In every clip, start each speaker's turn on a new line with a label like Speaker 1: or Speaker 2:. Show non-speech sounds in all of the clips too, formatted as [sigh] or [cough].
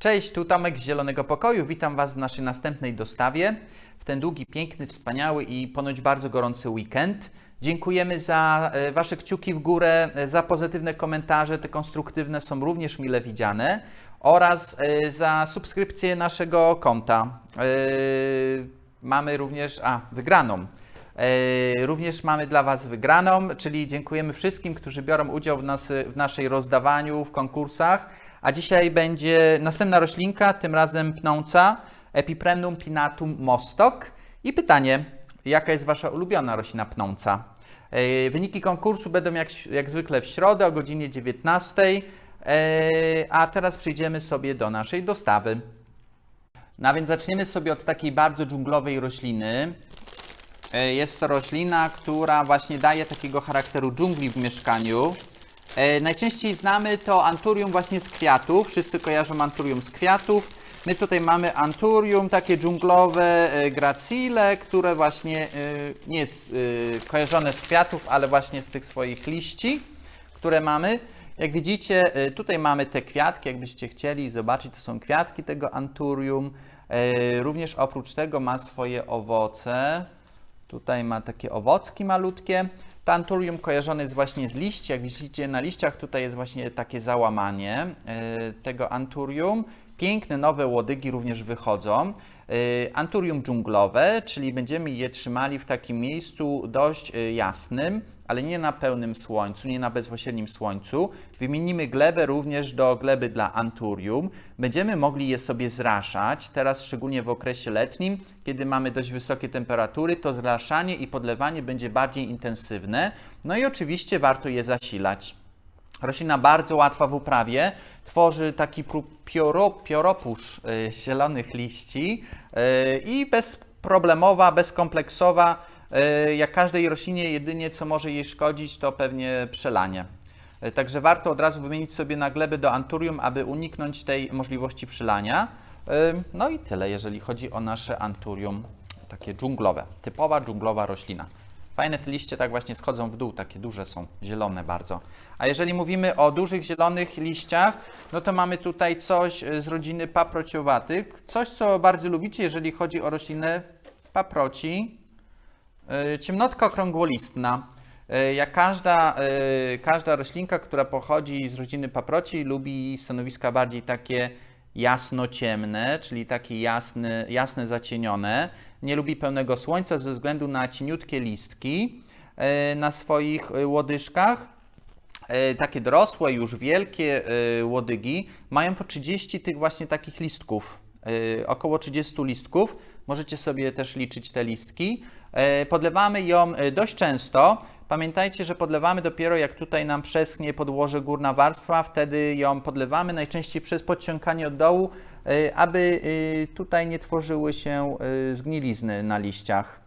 Speaker 1: Cześć, tu Tomek z Zielonego Pokoju. Witam Was w naszej następnej dostawie. W ten długi, piękny, wspaniały i ponoć bardzo gorący weekend. Dziękujemy za e, Wasze kciuki w górę, e, za pozytywne komentarze. Te konstruktywne są również mile widziane. Oraz e, za subskrypcję naszego konta. Mamy również, a wygraną. Również mamy dla Was wygraną, czyli dziękujemy wszystkim, którzy biorą udział w, nas, w naszej rozdawaniu, w konkursach. A dzisiaj będzie następna roślinka, tym razem pnąca, Epipremnum pinatum mostok. I pytanie, jaka jest Wasza ulubiona roślina pnąca? E, Wyniki konkursu będą jak, jak zwykle w środę o godzinie 19. E, A teraz przejdziemy sobie do naszej dostawy. No a więc zaczniemy sobie od takiej bardzo dżunglowej rośliny. E, Jest to roślina, która właśnie daje takiego charakteru dżungli w mieszkaniu. E, Najczęściej znamy to anturium właśnie z kwiatów. Wszyscy kojarzą anturium z kwiatów. My tutaj mamy anturium, takie dżunglowe e, gracile, które właśnie e, nie jest e, kojarzone z kwiatów, ale właśnie z tych swoich liści, które mamy. Jak widzicie, e, tutaj mamy te kwiatki, jakbyście chcieli zobaczyć, to są kwiatki tego anturium. E, Również oprócz tego ma swoje owoce. Tutaj ma takie owocki malutkie. To anturium kojarzone jest właśnie z liści. Jak widzicie na liściach, tutaj jest właśnie takie załamanie e, tego anturium. Piękne nowe łodygi również wychodzą. E, Anturium dżunglowe, czyli będziemy je trzymali w takim miejscu dość e, jasnym, ale nie na pełnym słońcu, nie na bezpośrednim słońcu. Wymienimy glebę również do gleby dla anturium. Będziemy mogli je sobie zraszać, teraz szczególnie w okresie letnim, kiedy mamy dość wysokie temperatury, to zraszanie i podlewanie będzie bardziej intensywne. No i oczywiście warto je zasilać. Roślina bardzo łatwa w uprawie, tworzy taki pioro, pioropusz y, zielonych liści y, i bezproblemowa, bezkompleksowa. Y, jak każdej roślinie, jedynie co może jej szkodzić, to pewnie przelanie. Y, Także warto od razu wymienić sobie na gleby do anturium, aby uniknąć tej możliwości przylania. Y, No i tyle, jeżeli chodzi o nasze anturium, takie dżunglowe, typowa dżunglowa roślina. Fajne te liście tak właśnie schodzą w dół, takie duże są, zielone bardzo. A jeżeli mówimy o dużych zielonych liściach, no to mamy tutaj coś z rodziny paprociowatych. Coś, co bardzo lubicie, jeżeli chodzi o roślinę paproci. Y, Ciemnotka okrągłolistna. Y, Jak każda, y, każda roślinka, która pochodzi z rodziny paproci, lubi stanowiska bardziej takie jasno-ciemne, czyli takie jasne, jasne, zacienione. Nie lubi pełnego słońca ze względu na cieniutkie listki na swoich łodyżkach. E, takie dorosłe, już wielkie e, łodygi mają po 30 tych właśnie takich listków, e, około 30 listków. Możecie sobie też liczyć te listki. E, Podlewamy ją e, dość często. Pamiętajcie, że podlewamy dopiero jak tutaj nam przeschnie podłoże górna warstwa, wtedy ją podlewamy najczęściej przez podciąganie od dołu, aby tutaj nie tworzyły się zgnilizny na liściach.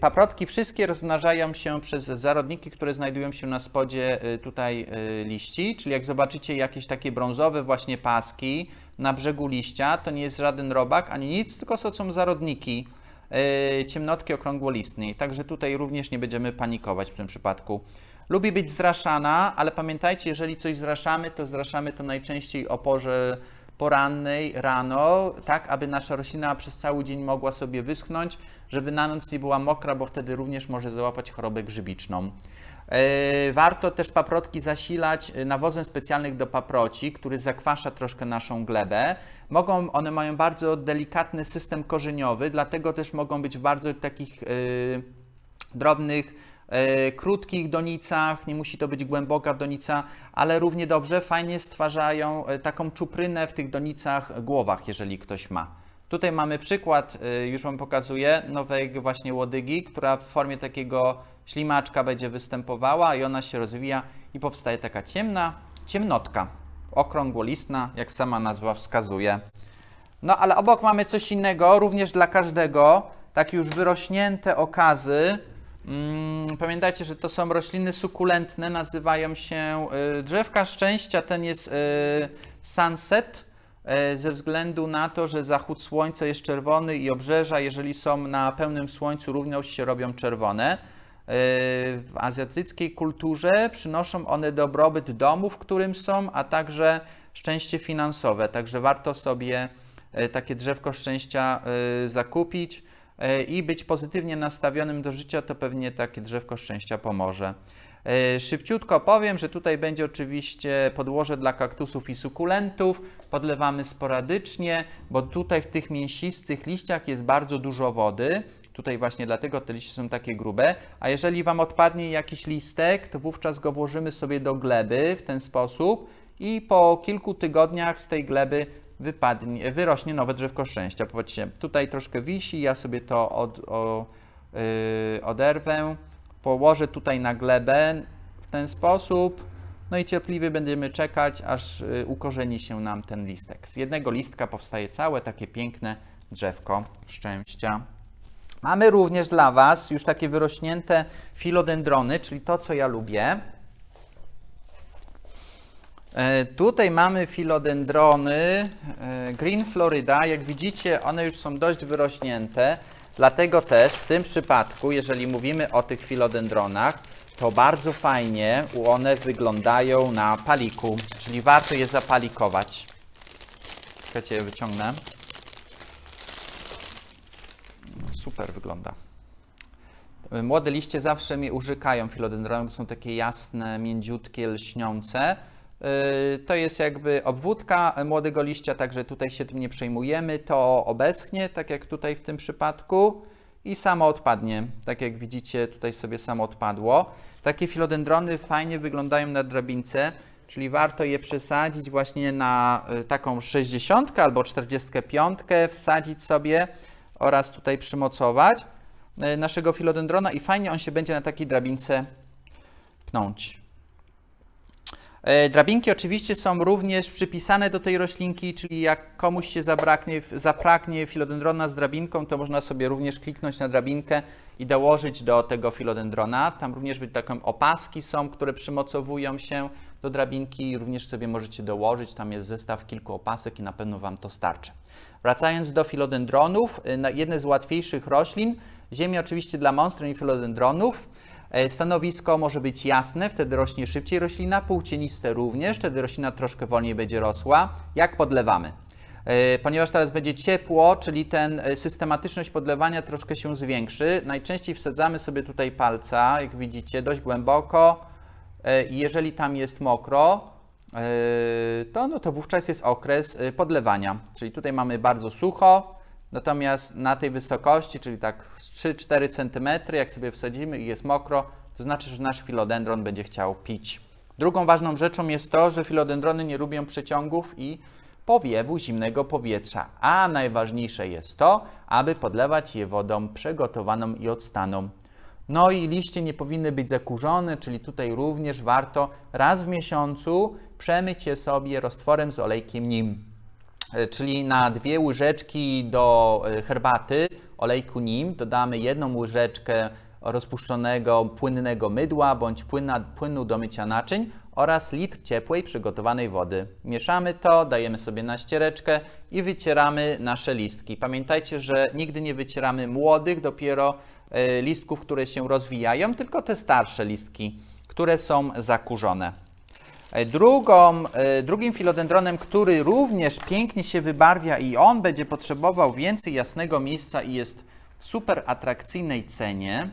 Speaker 1: Paprotki wszystkie rozmnażają się przez zarodniki, które znajdują się na spodzie tutaj liści, czyli jak zobaczycie jakieś takie brązowe właśnie paski na brzegu liścia, to nie jest żaden robak ani nic, tylko to są zarodniki e, ciemnotki okrągłolistnej. Także tutaj również nie będziemy panikować w tym przypadku. Lubi być zraszana, ale pamiętajcie, jeżeli coś zraszamy, to zraszamy to najczęściej o porze porannej, rano, tak aby nasza roślina przez cały dzień mogła sobie wyschnąć, żeby na noc nie była mokra, bo wtedy również może załapać chorobę grzybiczną. E, Warto też paprotki zasilać e, nawozem specjalnych do paproci, który zakwasza troszkę naszą glebę. Mogą, one mają bardzo delikatny system korzeniowy, dlatego też mogą być w bardzo takich e, drobnych, krótkich donicach, nie musi to być głęboka donica, ale równie dobrze fajnie stwarzają taką czuprynę w tych donicach, głowach, jeżeli ktoś ma. Tutaj mamy przykład, już Wam pokazuję, nowej właśnie łodygi, która w formie takiego ślimaczka będzie występowała i ona się rozwija i powstaje taka ciemna ciemnotka, okrągłolistna, jak sama nazwa wskazuje. No ale obok mamy coś innego, również dla każdego, takie już wyrośnięte okazy. Mm, pamiętajcie, że to są rośliny sukulentne, nazywają się y, drzewka szczęścia. Ten jest y, sunset, y, ze względu na to, że zachód słońca jest czerwony i obrzeża, jeżeli są na pełnym słońcu, również się robią czerwone. Y, W azjatyckiej kulturze przynoszą one dobrobyt domu, w którym są, a także szczęście finansowe, także warto sobie e, takie drzewko szczęścia e, zakupić e, i być pozytywnie nastawionym do życia, to pewnie takie drzewko szczęścia pomoże. E, Szybciutko powiem, że tutaj będzie oczywiście podłoże dla kaktusów i sukulentów. Podlewamy sporadycznie, bo tutaj w tych mięsistych liściach jest bardzo dużo wody. Tutaj właśnie dlatego te liście są takie grube. A jeżeli Wam odpadnie jakiś listek, to wówczas go włożymy sobie do gleby w ten sposób i po kilku tygodniach z tej gleby wypadnie, wyrośnie nowe drzewko szczęścia. Popatrzcie, tutaj troszkę wisi, ja sobie to od, o, yy, oderwę, położę tutaj na glebę w ten sposób, no i cierpliwie będziemy czekać, aż y, ukorzeni się nam ten listek. Z jednego listka powstaje całe takie piękne drzewko szczęścia. Mamy również dla Was już takie wyrośnięte filodendrony, czyli to, co ja lubię. E, Tutaj mamy filodendrony e, Green Florida. Jak widzicie, one już są dość wyrośnięte. Dlatego też w tym przypadku, jeżeli mówimy o tych filodendronach, to bardzo fajnie one wyglądają na paliku, czyli warto je zapalikować. Czekajcie, je wyciągnę. Super wygląda. Młode liście zawsze mi użykają filodendrony, bo są takie jasne, mięciutkie, lśniące. Yy, To jest jakby obwódka młodego liścia, także tutaj się tym nie przejmujemy. To obeschnie, tak jak tutaj w tym przypadku, i samo odpadnie. Tak jak widzicie, tutaj sobie samo odpadło. Takie filodendrony fajnie wyglądają na drabince, czyli warto je przesadzić właśnie na y, taką 60 albo 45, wsadzić sobie oraz tutaj przymocować y, naszego filodendrona i fajnie on się będzie na takiej drabince pnąć. E, Drabinki oczywiście są również przypisane do tej roślinki, czyli jak komuś się zabraknie, zapraknie filodendrona z drabinką, to można sobie również kliknąć na drabinkę i dołożyć do tego filodendrona. Tam również być taką opaski są, które przymocowują się do drabinki również sobie możecie dołożyć. Tam jest zestaw kilku opasek i na pewno Wam to starczy. Wracając do filodendronów, na- jedne z łatwiejszych roślin, ziemia oczywiście dla monstrum i filodendronów. E, Stanowisko może być jasne, wtedy rośnie szybciej roślina, półcieniste również, wtedy roślina troszkę wolniej będzie rosła. Jak podlewamy? E, Ponieważ teraz będzie ciepło, czyli ten e, systematyczność podlewania troszkę się zwiększy. Najczęściej wsadzamy sobie tutaj palca, jak widzicie, dość głęboko jeżeli tam jest mokro, to, no to wówczas jest okres podlewania. Czyli tutaj mamy bardzo sucho, natomiast na tej wysokości, czyli tak z 3-4 cm, jak sobie wsadzimy i jest mokro, to znaczy, że nasz filodendron będzie chciał pić. Drugą ważną rzeczą jest to, że filodendrony nie lubią przeciągów i powiewu zimnego powietrza, a najważniejsze jest to, aby podlewać je wodą przegotowaną i odstaną. No i liście nie powinny być zakurzone, czyli tutaj również warto raz w miesiącu przemyć je sobie roztworem z olejkiem nim. E, Czyli na dwie łyżeczki do e, herbaty olejku nim dodamy jedną łyżeczkę rozpuszczonego płynnego mydła bądź płyna, płynu do mycia naczyń oraz litr ciepłej przygotowanej wody. Mieszamy to, dajemy sobie na ściereczkę i wycieramy nasze listki. Pamiętajcie, że nigdy nie wycieramy młodych, dopiero e, listków, które się rozwijają, tylko te starsze listki, które są zakurzone. E, Drugą, e, drugim filodendronem, który również pięknie się wybarwia i on będzie potrzebował więcej jasnego miejsca i jest w super atrakcyjnej cenie.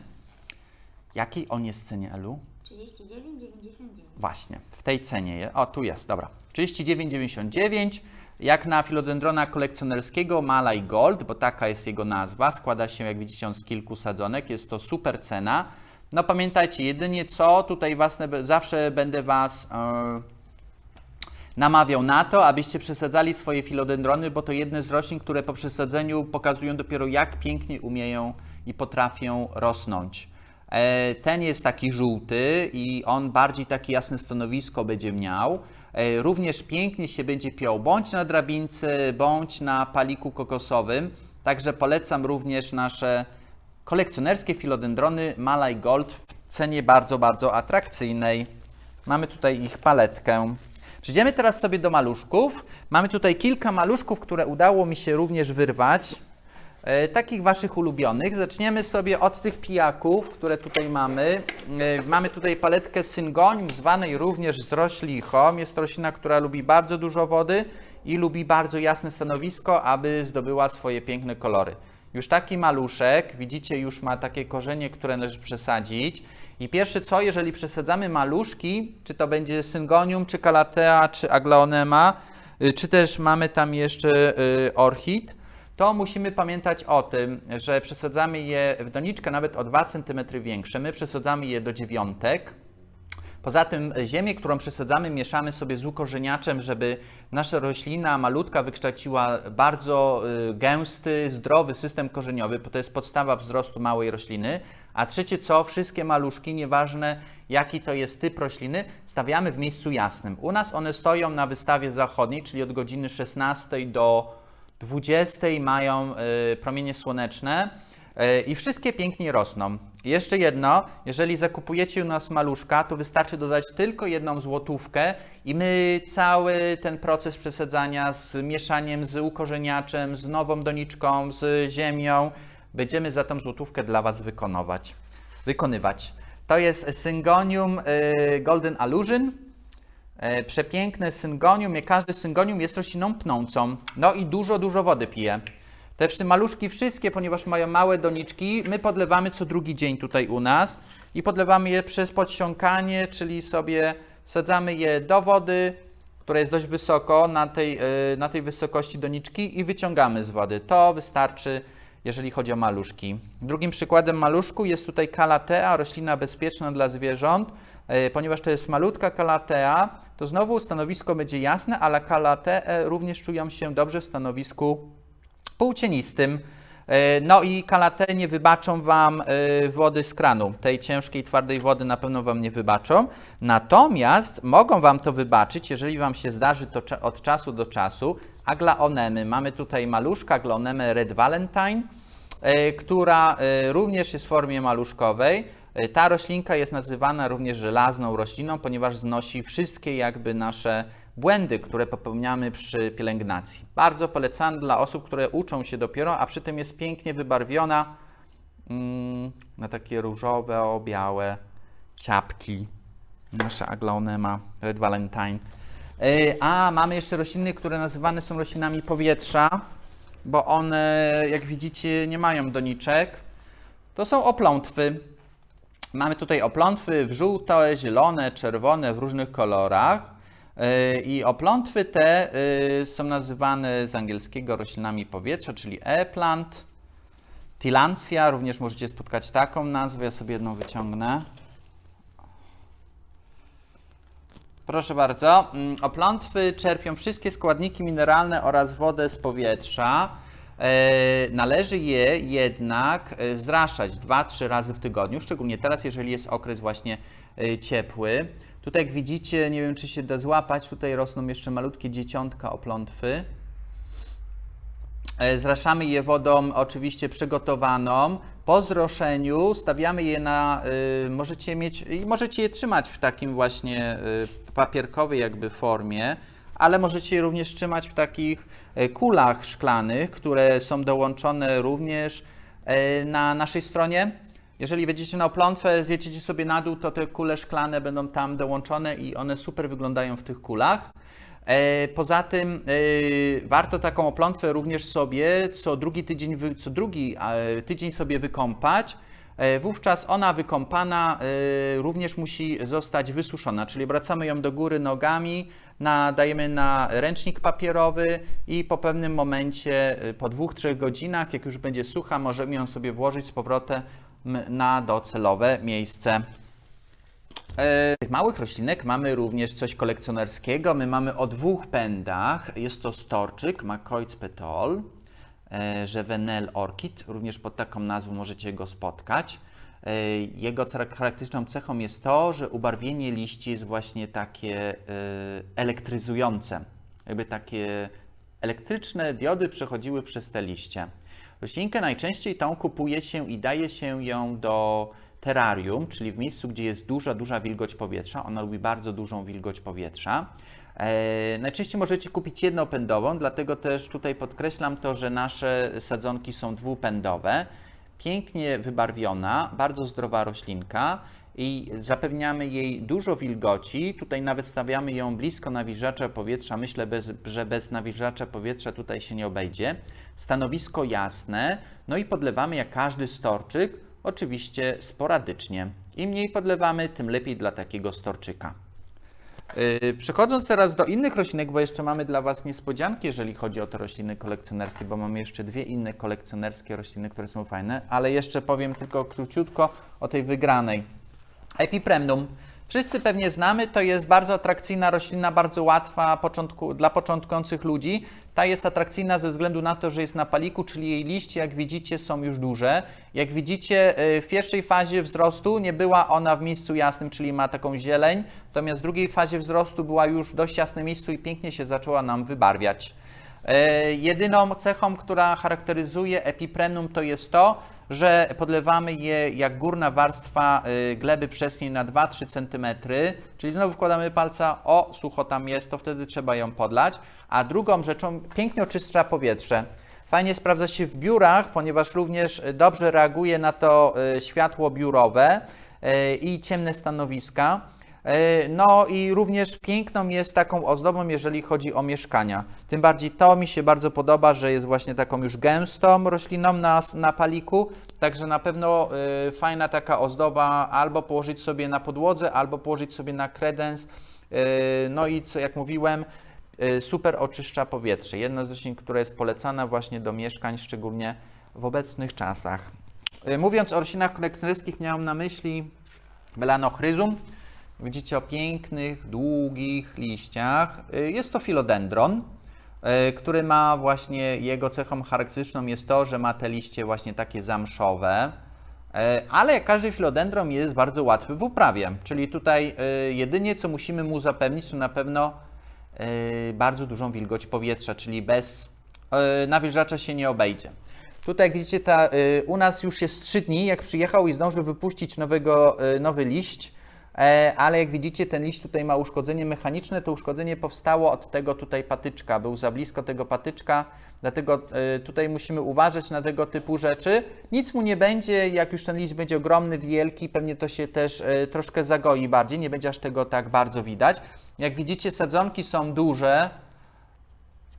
Speaker 1: Jakiej on jest cenie, Elu?
Speaker 2: 39,99.
Speaker 1: Właśnie, w tej cenie. je- O, tu jest, dobra. 39,99. Jak na filodendrona kolekcjonerskiego Malaj Gold, bo taka jest jego nazwa. Składa się, jak widzicie, on z kilku sadzonek. Jest to super cena. No pamiętajcie, jedynie co, tutaj was, zawsze będę Was e, namawiał na to, abyście przesadzali swoje filodendrony, bo to jedne z roślin, które po przesadzeniu pokazują dopiero jak pięknie umieją i potrafią rosnąć. E, Ten jest taki żółty i on bardziej takie jasne stanowisko będzie miał. E, Również pięknie się będzie piął bądź na drabince, bądź na paliku kokosowym. Także polecam również nasze kolekcjonerskie filodendrony Malaj Gold w cenie bardzo, bardzo atrakcyjnej. Mamy tutaj ich paletkę. Przejdziemy teraz sobie do maluszków. Mamy tutaj kilka maluszków, które udało mi się również wyrwać. e, takich Waszych ulubionych. Zaczniemy sobie od tych pijaków, które tutaj mamy. E, mamy tutaj paletkę syngonium, zwanej również zroślichą. Jest to roślina, która lubi bardzo dużo wody i lubi bardzo jasne stanowisko, aby zdobyła swoje piękne kolory. Już taki maluszek, widzicie, już ma takie korzenie, które należy przesadzić. I pierwsze co, jeżeli przesadzamy maluszki, czy to będzie syngonium, czy calathea, czy aglaonema, y, czy też mamy tam jeszcze y, orchid, to musimy pamiętać o tym, że przesadzamy je w doniczkę nawet o 2 cm większe. My przesadzamy je do dziewiątek. Poza tym ziemię, którą przesadzamy, mieszamy sobie z ukorzeniaczem, żeby nasza roślina malutka wykształciła bardzo y, gęsty, zdrowy system korzeniowy, bo to jest podstawa wzrostu małej rośliny. A trzecie co, wszystkie maluszki, nieważne jaki to jest typ rośliny, stawiamy w miejscu jasnym. U nas one stoją na wystawie zachodniej, czyli od godziny 16 do 20 mają y, promienie słoneczne y, i wszystkie pięknie rosną. Jeszcze jedno, jeżeli zakupujecie u nas maluszka, to wystarczy dodać tylko jedną złotówkę i my cały ten proces przesadzania z mieszaniem, z ukorzeniaczem, z nową doniczką, z ziemią, będziemy za tą złotówkę dla Was wykonywać. wykonywać. To jest Syngonium y, Golden Allusion. E, Przepiękne syngonium. i Każdy syngonium jest rośliną pnącą. No i dużo, dużo wody pije. Te maluszki wszystkie, ponieważ mają małe doniczki, my podlewamy co drugi dzień tutaj u nas i podlewamy je przez podsiąkanie, czyli sobie wsadzamy je do wody, która jest dość wysoko na tej, e, na tej wysokości doniczki i wyciągamy z wody. To wystarczy, jeżeli chodzi o maluszki. Drugim przykładem maluszku jest tutaj calathea, roślina bezpieczna dla zwierząt. E, Ponieważ to jest malutka calathea, to znowu stanowisko będzie jasne, ale calathee również czują się dobrze w stanowisku półcienistym. E, No i kalate nie wybaczą Wam e, wody z kranu. Tej ciężkiej, twardej wody na pewno Wam nie wybaczą. Natomiast mogą Wam to wybaczyć, jeżeli Wam się zdarzy to od czasu do czasu. Aglaonemy. Mamy tutaj maluszka, aglaonemę Red Valentine, e, która również jest w formie maluszkowej. Ta roślinka jest nazywana również żelazną rośliną, ponieważ znosi wszystkie jakby nasze błędy, które popełniamy przy pielęgnacji. Bardzo polecam dla osób, które uczą się dopiero, a przy tym jest pięknie wybarwiona mm, na takie różowe, o, białe ciapki. Nasza aglaonema Red Valentine. E, A mamy jeszcze rośliny, które nazywane są roślinami powietrza, bo one, jak widzicie, nie mają doniczek. To są oplątwy. Mamy tutaj oplątwy w żółte, zielone, czerwone, w różnych kolorach. Yy, I oplątwy te yy, są nazywane z angielskiego roślinami powietrza, czyli e-plant. Tilantia, również możecie spotkać taką nazwę. Ja sobie jedną wyciągnę. Proszę bardzo. Mm, Oplątwy czerpią wszystkie składniki mineralne oraz wodę z powietrza. E, Należy je jednak e, zraszać 2-3 razy w tygodniu, szczególnie teraz, jeżeli jest okres właśnie e, ciepły. Tutaj jak widzicie, nie wiem czy się da złapać, tutaj rosną jeszcze malutkie dzieciątka oplątwy. E, Zraszamy je wodą oczywiście przygotowaną. Po zroszeniu stawiamy je na, y, możecie mieć, i możecie je trzymać w takim właśnie y, papierkowej jakby formie, ale możecie je również trzymać w takich e, kulach szklanych, które są dołączone również e, na naszej stronie. Jeżeli wejdziecie na oplątwę, zjedziecie sobie na dół, to te kule szklane będą tam dołączone i one super wyglądają w tych kulach. E, Poza tym e, warto taką oplątwę również sobie co drugi tydzień, co drugi e, tydzień sobie wykąpać. Wówczas ona wykąpana również musi zostać wysuszona, czyli obracamy ją do góry nogami, nadajemy na ręcznik papierowy i po pewnym momencie, po dwóch, trzech godzinach, jak już będzie sucha, możemy ją sobie włożyć z powrotem na docelowe miejsce. E, Tych małych roślinek mamy również coś kolekcjonerskiego. My mamy o dwóch pędach. Jest to storczyk Macoids petol, e, Jevenel orchid. Również pod taką nazwą możecie go spotkać. E, Jego charakterystyczną cechą jest to, że ubarwienie liści jest właśnie takie elektryzujące. Jakby takie elektryczne diody przechodziły przez te liście. Roślinkę najczęściej tą kupuje się i daje się ją do terrarium, czyli w miejscu, gdzie jest duża, duża wilgoć powietrza. Ona lubi bardzo dużą wilgoć powietrza. E, najczęściej możecie kupić jednopędową, dlatego też tutaj podkreślam to, że nasze sadzonki są dwupędowe. Pięknie wybarwiona, bardzo zdrowa roślinka i zapewniamy jej dużo wilgoci. Tutaj nawet stawiamy ją blisko nawilżacza powietrza. Myślę, bez, że bez nawilżacza powietrza tutaj się nie obejdzie. Stanowisko jasne, no i podlewamy jak każdy storczyk, oczywiście sporadycznie. Im mniej podlewamy, tym lepiej dla takiego storczyka. Yy, Przechodząc teraz do innych roślinek, bo jeszcze mamy dla Was niespodzianki, jeżeli chodzi o te rośliny kolekcjonerskie, bo mamy jeszcze dwie inne kolekcjonerskie rośliny, które są fajne, ale jeszcze powiem tylko króciutko o tej wygranej. Epipremnum. Wszyscy pewnie znamy, to jest bardzo atrakcyjna roślina, bardzo łatwa początku, dla początkujących ludzi. Ta jest atrakcyjna ze względu na to, że jest na paliku, czyli jej liście, jak widzicie, są już duże. Jak widzicie, y, w pierwszej fazie wzrostu nie była ona w miejscu jasnym, czyli ma taką zieleń, natomiast w drugiej fazie wzrostu była już w dość jasnym miejscu i pięknie się zaczęła nam wybarwiać. E, Jedyną cechą, która charakteryzuje epipremnum to jest to, że podlewamy je jak górna warstwa y, gleby przez na 2-3 cm, czyli znowu wkładamy palca, o sucho tam jest, to wtedy trzeba ją podlać. A drugą rzeczą, pięknie oczyszcza powietrze. Fajnie sprawdza się w biurach, ponieważ również y, dobrze reaguje na to y, światło biurowe i ciemne stanowiska. E, No i również piękną jest taką ozdobą, jeżeli chodzi o mieszkania. Tym bardziej to mi się bardzo podoba, że jest właśnie taką już gęstą rośliną na, na paliku, także na pewno e, fajna taka ozdoba albo położyć sobie na podłodze, albo położyć sobie na kredens. E, No i co jak mówiłem, e, super oczyszcza powietrze. Jedna z roślin, która jest polecana właśnie do mieszkań, szczególnie w obecnych czasach. E, Mówiąc o roślinach kolekcjonerskich, miałem na myśli Melanochryzum. Widzicie o pięknych, długich liściach. Y, Jest to filodendron, y, który ma właśnie, jego cechą charakterystyczną jest to, że ma te liście właśnie takie zamszowe, y, ale jak każdy filodendron jest bardzo łatwy w uprawie, czyli tutaj jedynie co musimy mu zapewnić to na pewno bardzo dużą wilgoć powietrza, czyli bez nawilżacza się nie obejdzie. Tutaj widzicie, ta, u nas już jest 3 dni, jak przyjechał i zdążył wypuścić nowego, nowy liść, ale jak widzicie, ten liść tutaj ma uszkodzenie mechaniczne. To uszkodzenie powstało od tego tutaj patyczka, był za blisko tego patyczka, dlatego y, tutaj musimy uważać na tego typu rzeczy. Nic mu nie będzie, jak już ten liść będzie ogromny, wielki, pewnie to się też y, troszkę zagoi bardziej, nie będzie aż tego tak bardzo widać. Jak widzicie, sadzonki są duże,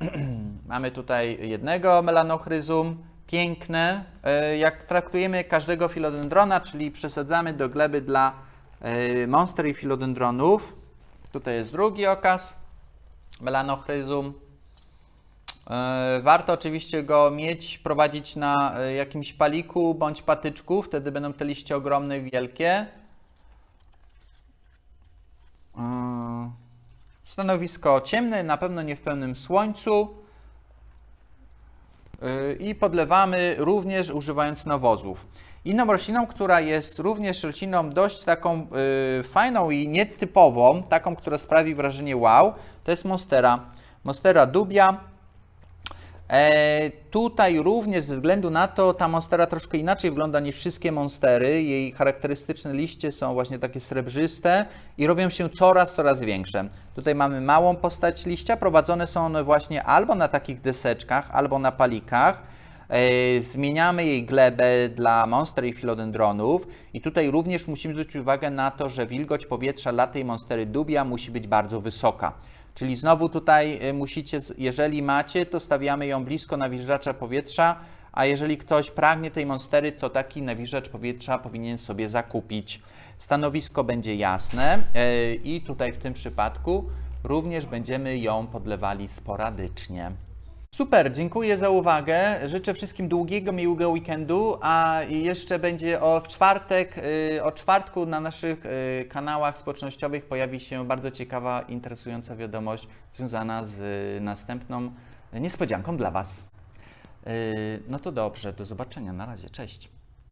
Speaker 1: [clears throat] Mamy tutaj jednego melanochryzum, piękne. E, Jak traktujemy każdego filodendrona, czyli przesadzamy do gleby dla e, monster i filodendronów. Tutaj jest drugi okaz, melanochryzum. E, Warto oczywiście go mieć, prowadzić na e, jakimś paliku bądź patyczku, wtedy będą te liście ogromne i wielkie. E, Stanowisko ciemne, na pewno nie w pełnym słońcu. I podlewamy również używając nawozów. Inną rośliną, która jest również rośliną dość taką yy, fajną i nietypową, taką, która sprawi wrażenie wow, to jest monstera. Monstera dubia. E, tutaj również ze względu na to ta monstera troszkę inaczej wygląda niż wszystkie monstery. Jej charakterystyczne liście są właśnie takie srebrzyste i robią się coraz, coraz większe. Tutaj mamy małą postać liścia, prowadzone są one właśnie albo na takich deseczkach, albo na palikach. E, Zmieniamy jej glebę dla monster i filodendronów i tutaj również musimy zwrócić uwagę na to, że wilgoć powietrza dla tej monstery dubia musi być bardzo wysoka. Czyli znowu tutaj y, musicie, jeżeli macie, to stawiamy ją blisko nawilżacza powietrza, a jeżeli ktoś pragnie tej monstery, to taki nawilżacz powietrza powinien sobie zakupić. Stanowisko będzie jasne y, i tutaj w tym przypadku również będziemy ją podlewali sporadycznie. Super, dziękuję za uwagę. Życzę wszystkim długiego, miłego weekendu, a jeszcze będzie o w czwartek, y, o czwartku na naszych y, kanałach społecznościowych pojawi się bardzo ciekawa, interesująca wiadomość związana z y, następną niespodzianką dla Was. No to dobrze, do zobaczenia. Na razie, cześć.